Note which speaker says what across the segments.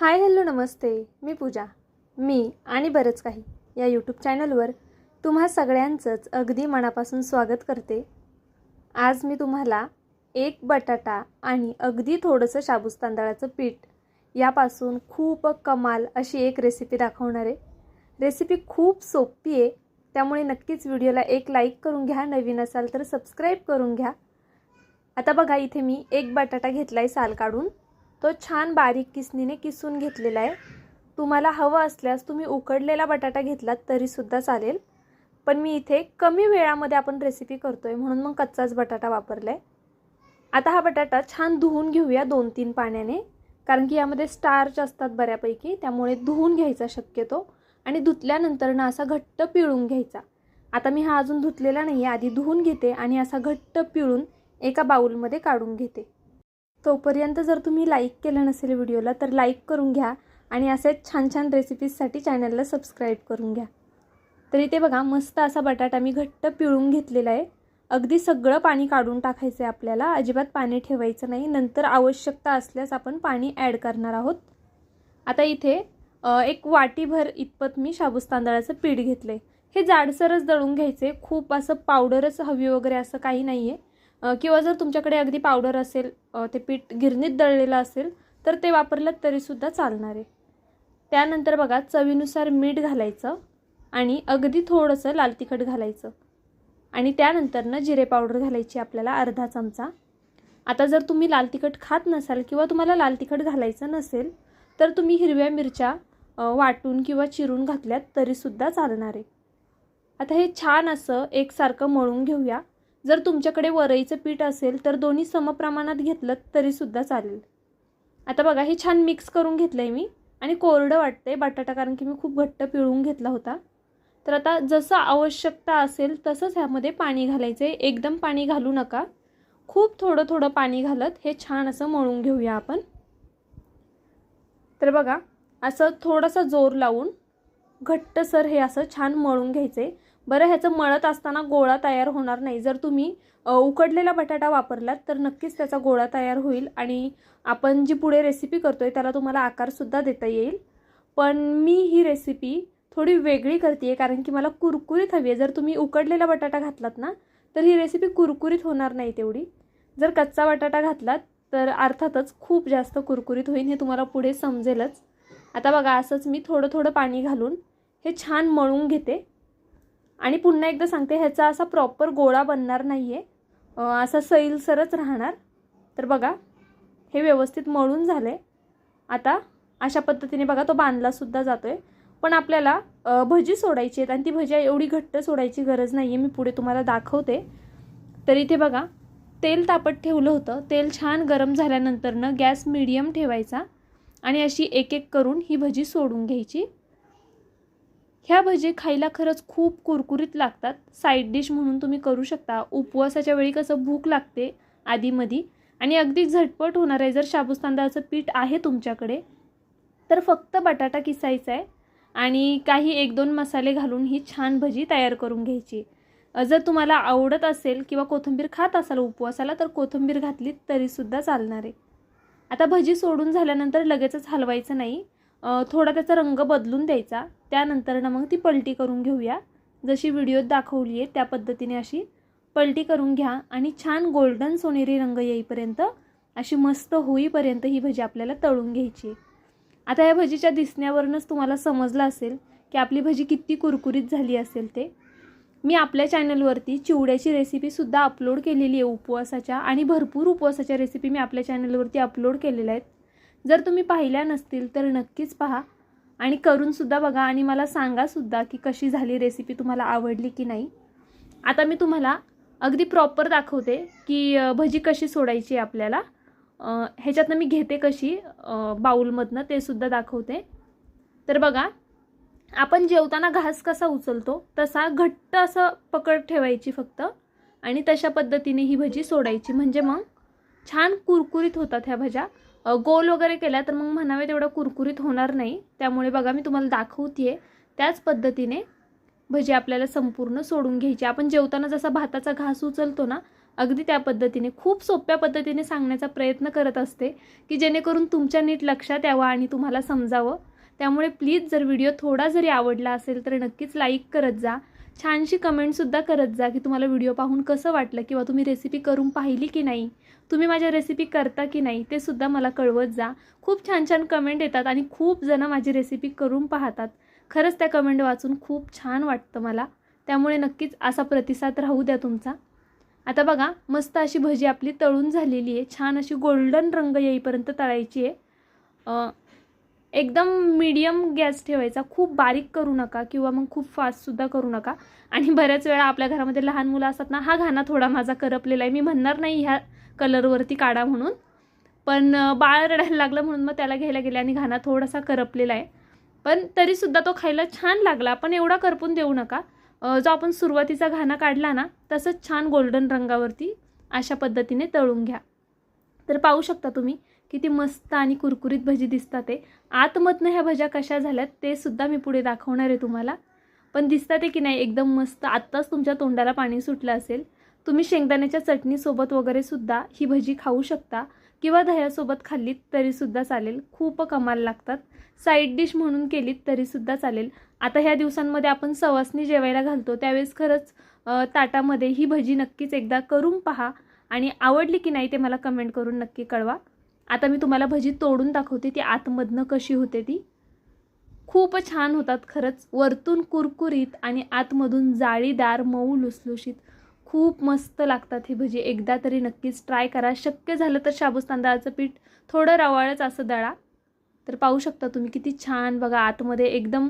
Speaker 1: Hi hello नमस्ते. मी पूजा. मी आणि बरंच काही या यूट्यूब चॅनलवर तुम्हा सगळ्यांचंच अगदी मनापासून स्वागत करते. आज मी तुम्हाला एक बटाटा आणि अगदी थोडंसं शाबूस तांदळाचं पीठ यापासून खूप कमाल अशी एक रेसिपी दाखवणार आहे. रेसिपी खूप सोपी आहे. त्यामुळे नक्कीच व्हिडिओला एक लाईक करून घ्या. नवीन असाल तर सबस्क्राईब करून घ्या. आता बघा इथे मी एक बटाटा घेतला आहे साल काढून. तो छान बारीक किसनीने किसून घेतलेला आहे. तुम्हाला हवं असल्यास तुम्ही उकडलेला बटाटा घेतलात तरीसुद्धा चालेल. पण मी इथे कमी वेळामध्ये आपण रेसिपी करतो आहे म्हणून मग कच्चाच बटाटा वापरला आहे आता हा बटाटा छान धुवून घेऊया दोन तीन पाण्याने. कारण की यामध्ये स्टार्च असतात बऱ्यापैकी त्यामुळे धुवून घ्यायचा शक्यतो. आणि धुतल्यानंतर ना असा घट्ट पिळून घ्यायचा. आता मी हा अजून धुतलेला नाही आहे आधी धुवून घेते आणि असा घट्ट पिळून एका बाऊलमध्ये काढून घेते. तोपर्यंत जर तुम्ही लाईक केलं नसेल व्हिडिओला तर लाईक करून घ्या आणि असेच छान छान रेसिपीजसाठी चॅनलला सबस्क्राईब करून घ्या. तर इथे बघा मस्त असा बटाटा मी घट्ट पिळून घेतलेला आहे. अगदी सगळं पाणी काढून टाकायचं आहे आपल्याला. अजिबात पाणी ठेवायचं नाही. नंतर आवश्यकता असल्यास आपण पाणी ॲड करणार आहोत. आता इथे एक वाटीभर इतपत मी शाबूस तांदळाचं पीठ घेतलं आहे हे जाडसरच दळून घ्यायचे खूप असं पावडरच हवी वगैरे असं काही नाही आहे किंवा जर तुमच्याकडे अगदी पावडर असेल ते पीठ गिरणीत दळलेलं असेल तर ते वापरलं तरीसुद्धा चालणार आहे. त्यानंतर बघा चवीनुसार मीठ घालायचं आणि अगदी थोडंसं लाल तिखट घालायचं. आणि त्यानंतरनं जिरे पावडर घालायची आपल्याला अर्धा चमचा. आता जर तुम्ही लाल तिखट खात नसाल किंवा तुम्हाला लाल तिखट घालायचं नसेल तर तुम्ही हिरव्या मिरच्या वाटून किंवा चिरून घातल्यात तरीसुद्धा चालणार आहे. आता हे छान असं एकसारखं मळून घेऊया. जर तुमच्याकडे वरईचं पीठ असेल तर दोन्ही समप्रमाणात घेतलं तरीसुद्धा चालेल. आता बघा हे छान मिक्स करून घेतलं आहे मी आणि कोरडं वाटतं आहे बटाटा कारण की मी खूप घट्ट पिळून घेतला होता. तर आता जसं आवश्यकता असेल तसंच ह्यामध्ये पाणी घालायचं आहे एकदम पाणी घालू नका. खूप थोडं थोडं पाणी घालत हे छान असं मळून घेऊया आपण. तर बघा असं थोडंसं जोर लावून घट्टसर हे असं छान मळून घ्यायचं आहे बरं ह्याचं मळत असताना गोळा तयार होणार नाही. जर तुम्ही उकडलेला बटाटा वापरलात तर नक्कीच त्याचा गोळा तयार होईल आणि आपण जी पुढे रेसिपी करतोय त्याला तुम्हाला आकारसुद्धा देता येईल. पण मी ही रेसिपी थोडी वेगळी करते आहे कारण की मला कुरकुरीत हवी आहे. जर तुम्ही उकडलेला बटाटा घातलात ना तर ही रेसिपी कुरकुरीत होणार नाही तेवढी. जर कच्चा बटाटा घातलात तर अर्थातच खूप जास्त कुरकुरीत होईल हे तुम्हाला पुढे समजेलच. आता बघा असंच मी थोडं थोडं पाणी घालून हे छान मळून घेते. आणि पुन्हा एकदा सांगते ह्याचा असा प्रॉपर गोळा बनणार नाही आहे असा सैलसरच राहणार. तर बघा हे व्यवस्थित मळून झालं आहे आता अशा पद्धतीने बघा तो बांधलासुद्धा जातो आहे पण आपल्याला भजी सोडायची आहेत आणि ती भजी एवढी घट्ट सोडायची गरज नाही आहे मी पुढे तुम्हाला दाखवते. तर इथे बघा तेल तापत ठेवलं होतं. तेल छान गरम झाल्यानंतरनं गॅस मिडियम ठेवायचा आणि अशी एक एक करून ही भजी सोडून घ्यायची. ह्या भजी खायला खरंच खूप कुरकुरीत लागतात. साईड डिश म्हणून तुम्ही करू शकता. उपवासाच्या वेळी कसं भूक लागते आधीमधी. आणि अगदी झटपट होणार आहे. जर शाबूस तांदळाचं पीठ आहे तुमच्याकडे तर फक्त बटाटा किसायचा आहे. आणि काही एक दोन मसाले घालून ही छान भजी तयार करून घ्यायची. जर तुम्हाला आवडत असेल किंवा कोथिंबीर खात असाल उपवासाला तर कोथिंबीर घातली तरीसुद्धा चालणार आहे. आता भजी सोडून झाल्यानंतर लगेचच हलवायचं नाही. थोडा त्याचा रंग बदलून द्यायचा. त्यानंतर ना मग ती पलटी करून घेऊया. जशी व्हिडिओत दाखवली आहे त्या पद्धतीने अशी पलटी करून घ्या आणि छान गोल्डन सोनेरी रंग येईपर्यंत अशी मस्त होईपर्यंत ही भजी आपल्याला तळून घ्यायची आहे. आता या भजीच्या दिसण्यावरूनच तुम्हाला समजलं असेल की आपली भजी किती कुरकुरीत झाली असेल ते. मी आपल्या चॅनलवरती चिवड्याची रेसिपीसुद्धा अपलोड केलेली आहे उपवासाच्या आणि भरपूर उपवासाच्या रेसिपी मी आपल्या चॅनलवरती अपलोड केलेल्या आहेत. जर तुम्ही पाहिल्या नसतील तर नक्कीच पहा. आणि करूनसुद्धा बघा आणि मला सांगासुद्धा की कशी झाली रेसिपी तुम्हाला आवडली की नाही. आता मी तुम्हाला अगदी प्रॉपर दाखवते की भजी कशी सोडायची आहे आपल्याला ह्याच्यातनं मी घेते कशी बाऊलमधनं ते सुद्धा दाखवते. तर बघा आपण जेवताना घास कसा उचलतो तसा घट्ट असं पकड ठेवायची फक्त. आणि तशा पद्धतीने ही भजी सोडायची. म्हणजे मग छान कुरकुरीत होतात ह्या भज्या. गोल वगैरे केला तर मग म्हणावे तेवढं कुरकुरीत होणार नाही. त्यामुळे बघा मी तुम्हाला दाखवते त्याच पद्धतीने भजी आपल्याला संपूर्ण सोडून घ्यायची. आपण जेवताना जसा भाताचा घास उचलतो ना अगदी त्या पद्धतीने खूप सोप्या पद्धतीने सांगण्याचा प्रयत्न करत असते की जेणेकरून तुमच्या नीट लक्षात यावं आणि तुम्हाला समजावं. त्यामुळे प्लीज जर व्हिडिओ थोडा जरी आवडला असेल तर नक्कीच लाईक करत जा. छानशी कमेंटसुद्धा करत जा की तुम्हाला व्हिडिओ पाहून कसं वाटलं किंवा तुम्ही रेसिपी करून पाहिली की नाही तुम्ही माझ्या रेसिपी करता की नाही ते सुद्धा मला कळवत जा. खूप छान छान कमेंट येतात आणि खूप जणं माझी रेसिपी करून पाहतात. खरंच त्या कमेंट वाचून खूप छान वाटतं मला. त्यामुळे नक्कीच असा प्रतिसाद राहू द्या तुमचा. आता बघा मस्त अशी भजी आपली तळून झालेली आहे. छान अशी गोल्डन रंग येईपर्यंत तळायची आहे. एकदम मीडियम गॅस ठेवायचा. खूप बारीक करू नका किंवा मग खूप फास्टसुद्धा करू नका. आणि बऱ्याच वेळा आपल्या घरामध्ये लहान मुलं असतात ना हा घाणा थोडा माझा करपलेला आहे. मी म्हणणार नाही ह्या कलरवरती काढा म्हणून. पण बाळ रडायला लागलं म्हणून मग त्याला घ्यायला गेले आणि घाणा थोडासा करपलेला आहे. पण तरीसुद्धा तो खायला छान लागला. पण एवढा करपून देऊ नका. जो आपण सुरुवातीचा घाणा काढला ना तसंच छान गोल्डन रंगावरती अशा पद्धतीने तळून घ्या. तर पाहू शकता तुम्ही किती मस्त आणि कुरकुरीत भजी दिसतात ते. आतमधनं ह्या भज्या कशा झाल्यात ते सुद्धा मी पुढे दाखवणार आहे तुम्हाला. पण दिसतात आहे की नाही एकदम मस्त. आत्ताच तुमच्या तोंडाला पाणी सुटलं असेल. तुम्ही शेंगदाण्याच्या चटणीसोबत वगैरे सुद्धा ही भजी खाऊ शकता. किंवा दह्यासोबत खाल्लीत तरीसुद्धा चालेल. खूप कमाल लागतात. साईड डिश म्हणून केलीत तरीसुद्धा चालेल. आता ह्या दिवसांमध्ये आपण सवासनी जेवायला घालतो. त्यावेळेस खरंच ताटामध्ये ही भजी नक्कीच एकदा करून पहा. आणि आवडली की नाही ते मला कमेंट करून नक्की कळवा. आता मी तुम्हाला भजी तोडून दाखवते ती आतमधनं कशी होते ती. खूप छान होतात खरंच. वरतून कुरकुरीत आणि आतमधून जाळीदार मऊ लुसलुशीत. खूप मस्त लागतात ही भजी. एकदा तरी नक्कीच ट्राय करा. शक्य झालं तर शाबूस तांदळाचं पीठ थोडं रवाळच असं दळा. तर पाहू शकता तुम्ही किती छान. बघा आतमध्ये एकदम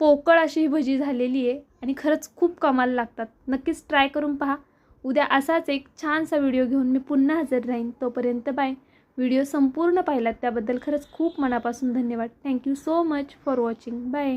Speaker 1: पोकळ अशी ही भजी झालेली आहे आणि खरंच खूप कमाल लागतात. नक्कीच ट्राय करून पहा. उद्या असाच एक छानसा व्हिडिओ घेऊन मी पुन्हा हजर राहीन. तोपर्यंत बाय. व्हिडिओ संपूर्ण पाहिलात त्याबद्दल खरंच खूप मनापासून धन्यवाद. Thank you so much for watching bye